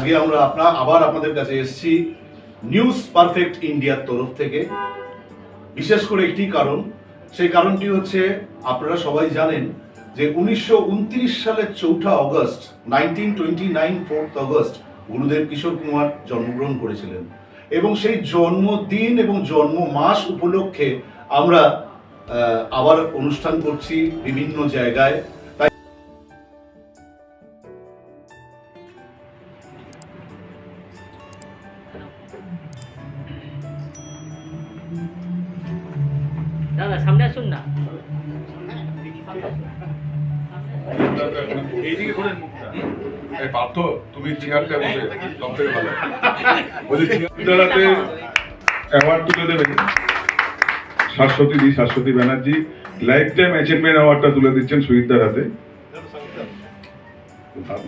আজকে আমরা আপনার আবার আপনাদের কাছে এসেছি নিউজ পারফেক্ট ইন্ডিয়ার তরফ থেকে। বিশেষ করে একটি কারণ, সেই কারণটি হচ্ছে আপনারা সবাই জানেন যে উনিশশো সালের চৌঠা August nineteen twenty nine fourth August, গুরুদেব কিশোর কুমার জন্মগ্রহণ করেছিলেন। এবং সেই জন্মদিন এবং জন্ম মাস উপলক্ষে আমরা আবার অনুষ্ঠান করছি বিভিন্ন জায়গায়। এই পার্থ তুমি চেয়ারটা বসে সব থেকে ভালো। বলছি বিদ্যালয়তে অ্যাওয়ার্ড তুলে দেবেন Shashwati di Shashwati Banerjee lifetime achievement অ্যাওয়ার্ডটা তুলে দিচ্ছেন হাতে হাত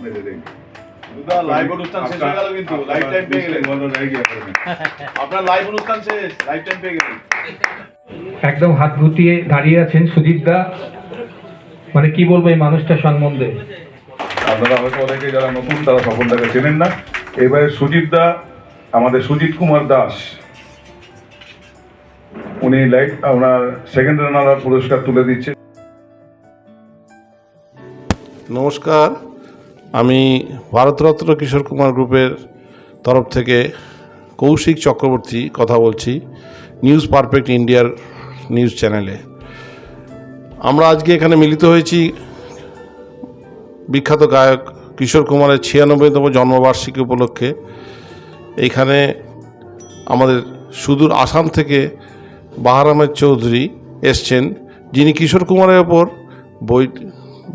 লাইভ অনুষ্ঠান শেষ হয়ে গেল কিন্তু। লাইফ টাইম পেয়ে গেলেন। বলো, রয়ে গিয়ে আপনার। আপনার লাইভ অনুষ্ঠান শেষ লাইফ টাইম পেয়ে গেলেন। একদম হাত গুটিয়ে দাঁড়িয়ে আছেন সুজিত দা। মানে কি বলব এই মানুষটা সম্বন্ধে। আপনারা হয়তো অনেকে যারা নতুন, তারা সকলটাকে চেনেন না। এবারে সুজিত দা, আমাদের সুজিত কুমার দাস, উনি লাইক ওনার সেকেন্ড রানার পুরস্কার তুলে দিচ্ছে। নমস্কার। আমি ভারতরত্ন কিশোর কুমার গ্রুপের তরফ থেকে কৌশিক চক্রবর্তী কথা বলছি নিউজ পারফেক্ট ইন্ডিয়ার নিউজ চ্যানেলে। আমরা আজকে এখানে মিলিত হয়েছি বিখ্যাত গায়ক কিশোর কুমারের ছিয়ানব্বইতম জন্মবার্ষিকী উপলক্ষে এইখানে আমাদের সুদূর আসাম থেকে বাহার আহমেদ চৌধুরী এসছেন। যিনি কিশোর কুমারের ওপর বই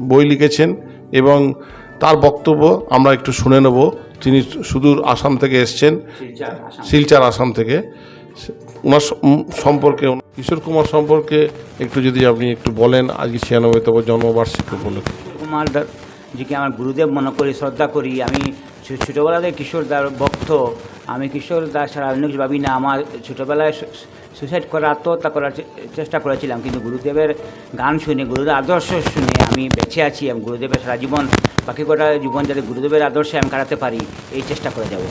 বই লিখেছেন এবং তার বক্তব্য আমরা একটু শুনে নেব। তিনি সুদূর আসাম থেকে এসছেন। শিলচার আসাম। থেকে। ওনার সম্পর্কে কিশোর কুমার সম্পর্কে একটু যদি আপনি একটু বলেন আজকে ছিয়ানব্বইতম জন্মবার্ষিকী উপলক্ষে। কুমার জিকে আমার গুরুদেব মনে করি শ্রদ্ধা করি আমি ছোটোবেলা থেকে কিশোর দার ভক্ত, আমি কিশোর দাস ছাড়া অন্য কিছু ভাবি না আমার ছোটোবেলায় সু- সুসাইড করার আত্মহত্যা করার চেষ্টা করেছিলাম কিন্তু গুরুদেবের গান শুনে গুরুদেবের আদর্শ শুনে আমি বেঁচে আছি, আমি গুরুদেবের সারা জীবন বাকি কটা জীবন যাতে গুরুদেবের আদর্শে আমি কাটাতে পারি এই চেষ্টা করে যাব।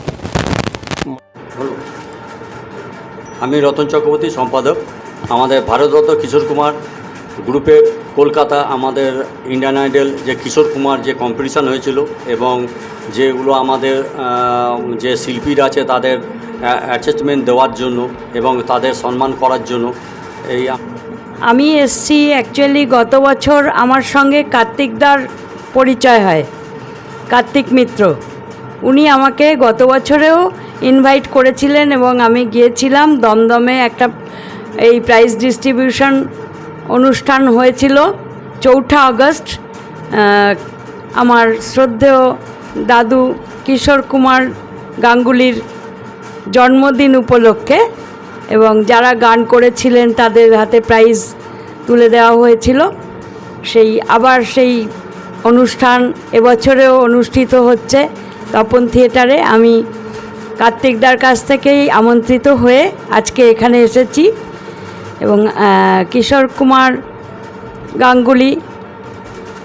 আমি রতন চক্রবর্তী সম্পাদক। আমাদের ভারতরত্ন কিশোর কুমার গ্রুপের কলকাতা, আমাদের ইন্ডিয়ান আইডল যে কিশোর কুমার যে কম্পিটিশান হয়েছিল এবং যেগুলো আমাদের যে শিল্পীরা আছে তাদের অ্যাটাচমেন্ট দেওয়ার জন্য এবং তাদের সম্মান করার জন্য এই আমি এসছি অ্যাকচুয়ালি গত বছর আমার সঙ্গে কার্তিকদার পরিচয় হয়, কার্তিক মিত্র। উনি আমাকে গত বছরেও ইনভাইট করেছিলেন এবং আমি গিয়েছিলাম দমদমে একটা এই প্রাইজ ডিস্ট্রিবিউশন অনুষ্ঠান হয়েছিল চৌঠা আগস্ট আমার শ্রদ্ধেয় দাদু কিশোর কুমার গাঙ্গুলির জন্মদিন উপলক্ষে এবং যারা গান করেছিলেন তাদের হাতে প্রাইজ তুলে দেওয়া হয়েছিল। সেই আবার সেই অনুষ্ঠান এবছরেও অনুষ্ঠিত হচ্ছে তপন থিয়েটারে। আমি কার্তিকদার কাছ থেকেই আমন্ত্রিত হয়ে আজকে এখানে এসেছি। কিশোর কুমার গাঙ্গুলি,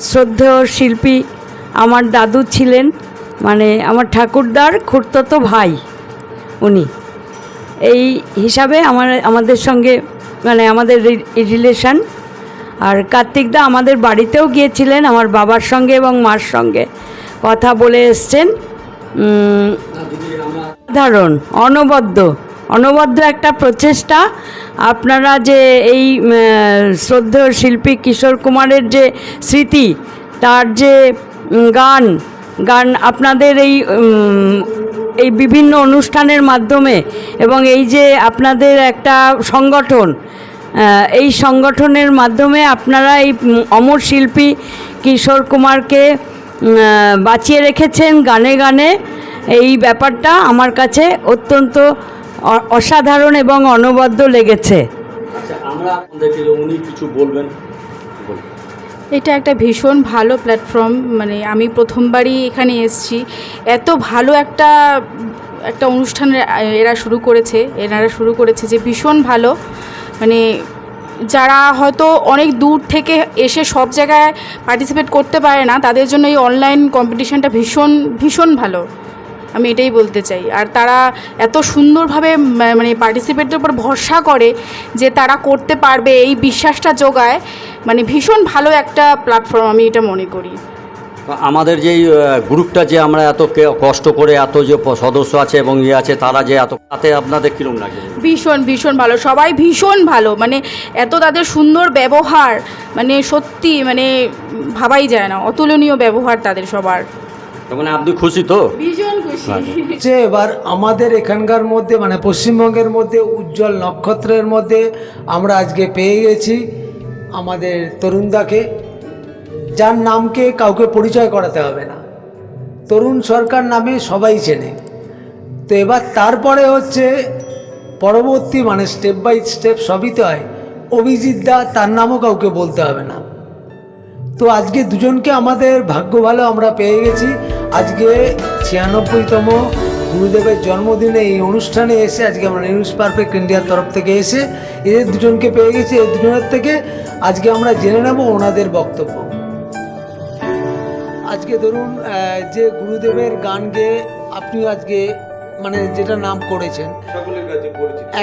শ্রদ্ধেয় শিল্পী, আমার দাদু ছিলেন মানে আমার ঠাকুরদার খুড়তো ভাই উনি। এই হিসাবে আমার, আমাদের সঙ্গে মানে আমাদের রিলেশন। আর কার্তিকদা আমাদের বাড়িতেও গিয়েছিলেন, আমার বাবার সঙ্গে এবং মার সঙ্গে কথা বলে এসছেন। সাধারণ, অনবদ্য। অনবদ্য একটা প্রচেষ্টা। আপনারা যে এই শ্রদ্ধেয় শিল্পী কিশোর কুমারের যে স্মৃতি, তার যে গান গান আপনাদের এই এই বিভিন্ন অনুষ্ঠানের মাধ্যমে এবং এই যে আপনাদের একটা সংগঠন এই সংগঠনের মাধ্যমে আপনারা এই অমর শিল্পী কিশোর কুমারকে বাঁচিয়ে রেখেছেন গানে গানে। এই ব্যাপারটা আমার কাছে অত্যন্ত অসাধারণ এবং অনবদ্য লেগেছে। আচ্ছা আমরা উনি কিছু বলবেন? এটা একটা ভীষণ ভালো প্ল্যাটফর্ম মানে আমি প্রথমবারই এখানে এসেছি। এত ভালো একটা একটা অনুষ্ঠান এরা শুরু করেছে এনারা শুরু করেছে যে ভীষণ ভালো। মানে যারা হয়তো অনেক দূর থেকে এসে সব জায়গায় পার্টিসিপেট করতে পারে না তাদের জন্য এই অনলাইন কম্পিটিশনটা ভীষণ ভীষণ ভালো। আমি এটাই বলতে চাই। আর তারা এত সুন্দরভাবে মানে পার্টিসিপেটের উপর ভরসা করে যে তারা করতে পারবে এই বিশ্বাসটা যোগায় মানে ভীষণ ভালো একটা প্ল্যাটফর্ম আমি এটা মনে করি। আমাদের যেই গ্রুপটা যে আমরা এত কষ্ট করে এত যে সদস্য আছে এবং ইয়ে আছে তারা যে এত তাতে আপনাদের কীরকম লাগে? ভীষণ ভীষণ ভালো সবাই ভীষণ ভালো মানে এত তাদের সুন্দর ব্যবহার মানে সত্যি মানে ভাবাই যায় না অতুলনীয় ব্যবহার তাদের সবার। মানে আপনি খুশি তো? ভীষণ খুশি। হচ্ছে এবার আমাদের এখানকার মধ্যে মানে পশ্চিমবঙ্গের মধ্যে উজ্জ্বল নক্ষত্রের মধ্যে আমরা আজকে পেয়ে গেছি আমাদের তরুণদাকে যার নামকে কাউকে পরিচয় করাতে হবে না। তরুণ সরকার নামে সবাই চেনে। তো এবার তারপরে হচ্ছে পরবর্তী মানে স্টেপ বাই স্টেপ সবই তো হয় অভিজিৎ দা তার নামও কাউকে বলতে হবে না। তো আজকে দুজনকে আমাদের ভাগ্য ভালো আমরা পেয়ে গেছি। আজকে ছিয়ানব্বইতম গুরুদেবের জন্মদিনে এই অনুষ্ঠানে এসে আজকে আমরা নিউজ পারফেক্ট ইন্ডিয়ার তরফ থেকে এসে এদের দুজনকে পেয়ে গেছি। এই দুজনের থেকে আজকে আমরা জেনে নেব ওনাদের বক্তব্য। আজকে ধরুন যে গুরুদেবের গান গেয়ে আপনিও আজকে মানে যেটা নাম করেছেন।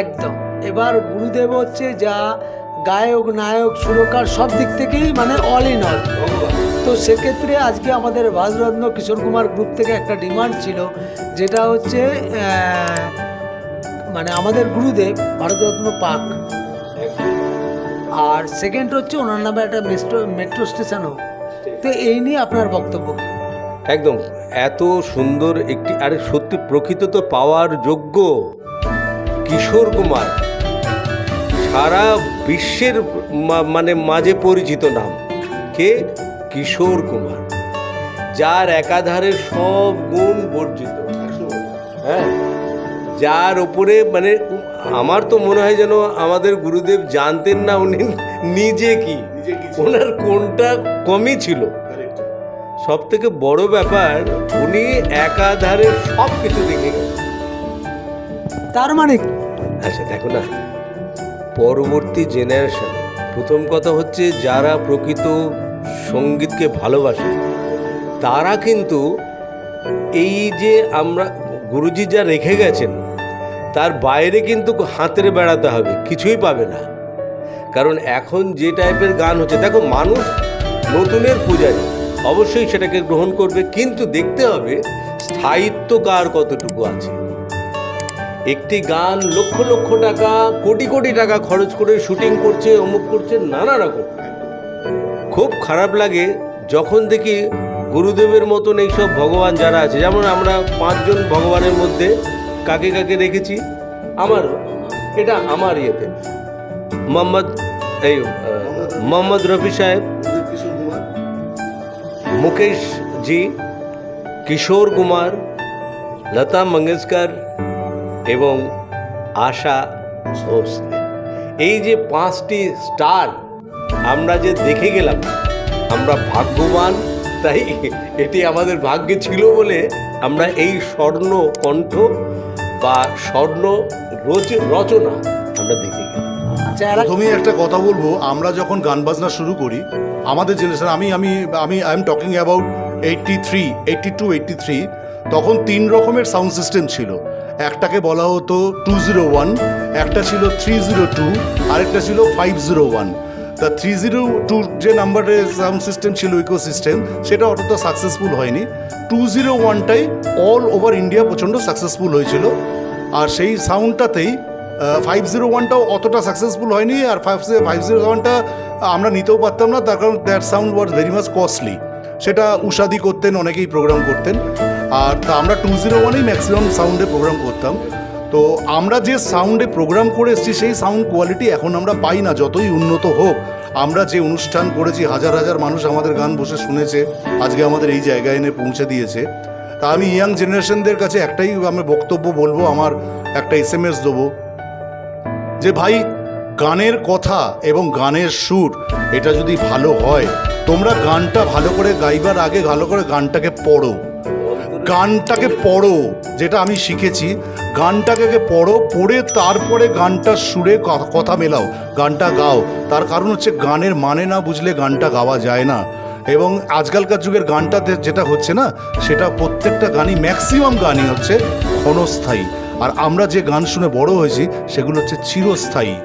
একদম। এবার গুরুদেব হচ্ছে যা গায়ক, নায়ক, সুরকার সব দিক থেকেই মানে অল ইন অল তো সেক্ষেত্রে আজকে আমাদের ভাজরত্ন কিশোর কুমার গ্রুপ থেকে একটা ডিমান্ড ছিল, যেটা হচ্ছে মানে আমাদের গুরুদেব, ভারতরত্ন পাক। আর সেকেন্ড হচ্ছে ওনার নামে একটা মেট্রো মেট্রো স্টেশনও তো এই নিয়ে আপনার বক্তব্য একদম। এত সুন্দর একটি, আরে সত্যি প্রকৃত তো পাওয়ার যোগ্য কিশোর কুমার। সারা বিশ্বের মা- মানে মাঝে পরিচিত নাম কে? কিশোর কুমার যার একাধারে সব গুণ বর্জিত। হ্যাঁ? যার ওপরে মানে আমার তো মনে হয় যেন আমাদের গুরুদেব জানতেন না উনি নিজে কি? ওনার কোনটা কমই ছিল। সব থেকে বড় ব্যাপার উনি একাধারে সব কিছু দেখে গেছেন। তার মানে? আচ্ছা দেখো না। পরবর্তী জেনারেশন প্রথম কথা হচ্ছে যারা প্রকৃত সঙ্গীতকে ভালোবাসে, তারা কিন্তু এই যে আমরা গুরুজি যা রেখে গেছেন, তার বাইরে কিন্তু হাতের বেড়াতে হবে, কিছুই পাবে না। কারণ এখন যে টাইপের গান হচ্ছে, দেখো মানুষ নতুনের পূজারী, অবশ্যই সেটাকে গ্রহণ করবে, কিন্তু দেখতে হবে স্থায়িত্ব কার কতটুকু আছে। একটি গান লক্ষ লক্ষ টাকা, কোটি কোটি টাকা খরচ করে শুটিং করছে, অমুক করছে, নানা রকম। খুব খারাপ লাগে যখন দেখি গুরুদেবের মতন এইসব ভগবান যারা আছে, যেমন আমরা পাঁচজন ভগবানের মধ্যে কাকে কাকে রেখেছি আমার, এটা আমার ইয়েতে। মোহাম্মদ, এই মোহাম্মদ রফি সাহেব মুকেশ জি কিশোর কুমার, লতা মঙ্গেশকর এবং আশা ভোসলে এই যে পাঁচটি স্টার আমরা যে দেখে গেলাম আমরা ভাগ্যবান তাই এটি আমাদের ভাগ্যে ছিল বলে আমরা এই স্বর্ণ কণ্ঠ বা স্বর্ণ রচ- রচনা আমরা দেখে গেলাম। আচ্ছা এরা প্রথমেই একটা কথা বলব আমরা যখন গান বাজনা শুরু করি আমাদের জেনারেশন আমি আমি আমি I am talking about eighty three eighty two eighty three তখন তিন রকমের সাউন্ড সিস্টেম ছিল। একটাকে বলা হতো টু জিরো ওয়ান একটা ছিল থ্রি জিরো টু আরেকটা ছিল ফাইভ জিরো ওয়ান তা থ্রি জিরো টুর যে নাম্বারের সাউন্ড সিস্টেম ছিল ইকো সিস্টেম সেটা অতটা সাকসেসফুল হয়নি। টু জিরো ওয়ানটাই অল ওভার ইন্ডিয়া প্রচণ্ড সাকসেসফুল হয়েছিল। আর সেই সাউন্ডটাতেই ফাইভ জিরো ওয়ানটাও অতটা সাকসেসফুল হয়নি, আর ফাইভ ফাইভ জিরো ওয়ানটা আমরা নিতেও পারতাম না, তার কারণ that sound was very much costly সেটা উষাদি করতেন, অনেকেই প্রোগ্রাম করতেন। আর তা আমরা টু জিরো ওয়ানেই ম্যাক্সিমাম সাউন্ডে প্রোগ্রাম করতাম। তো আমরা যে সাউন্ডে প্রোগ্রাম করে এসেছি, সেই সাউন্ড কোয়ালিটি এখন আমরা পাই না, যতই উন্নত হোক। আমরা যে অনুষ্ঠান করেছি, হাজার হাজার মানুষ আমাদের গান বসে শুনেছে, আজকে আমাদের এই জায়গায় এনে পৌঁছে দিয়েছে। তা আমি ইয়াং জেনারেশনদের কাছে একটাই আমি বক্তব্য বলব, আমার একটা এস এম এস দেবো। যে ভাই, গানের কথা এবং গানের সুর, এটা যদি ভালো হয়, তোমরা গানটা ভালো করে গাইবার আগে ভালো করে গানটাকে পড়ো। গানটাকে পড়ো, যেটা আমি শিখেছি। গানটাকে পড়ো, পড়ে তারপরে গানটার সুরে কথা মেলাও, গানটা গাও। তার কারণ হচ্ছে গানের মানে না বুঝলে গানটা গাওয়া যায় না। এবং আজকালকার যুগের গানটাতে যেটা হচ্ছে না, সেটা প্রত্যেকটা গানই ম্যাক্সিমাম গানই হচ্ছে ক্ষণস্থায়ী। আর আমরা যে গান শুনে বড় হয়েছি, সেগুলো হচ্ছে চিরস্থায়ী।